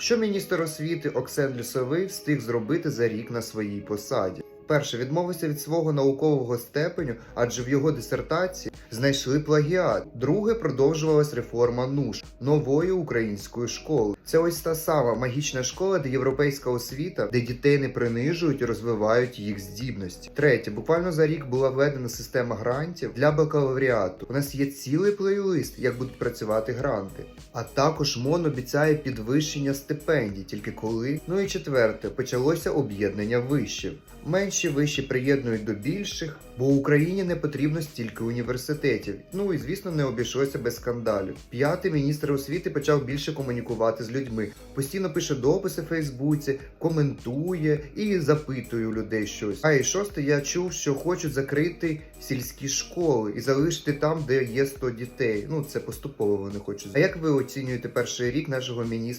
Що міністр освіти Оксен Лісовий встиг зробити за рік на своїй посаді? Перше відмовився від свого наукового степеню, адже в його дисертації знайшли плагіат. Друге продовжувалась реформа НУШ нової української школи. Це ось та сама магічна школа, де європейська освіта, де дітей не принижують і розвивають їх здібності. Третє, буквально за рік була введена система грантів для бакалавріату. У нас є цілий плейлист, як будуть працювати гранти. А також МОН обіцяє підвищення стипендій, тільки коли. Ну і четверте, почалося об'єднання вишів. Менші виші приєднують до більших, бо Україні не потрібно стільки університетів. Ну і звісно, не обійшлося без скандалів. П'ятий міністр освіти почав більше комунікувати з людьми. Постійно пише дописи в Фейсбуці, коментує і запитує у людей щось. А і шосте, я чув, що хочуть закрити сільські школи і залишити там, де є 100 дітей. Ну це поступово вони хочуть. А як ви оцінюєте перший рік нашого міністра?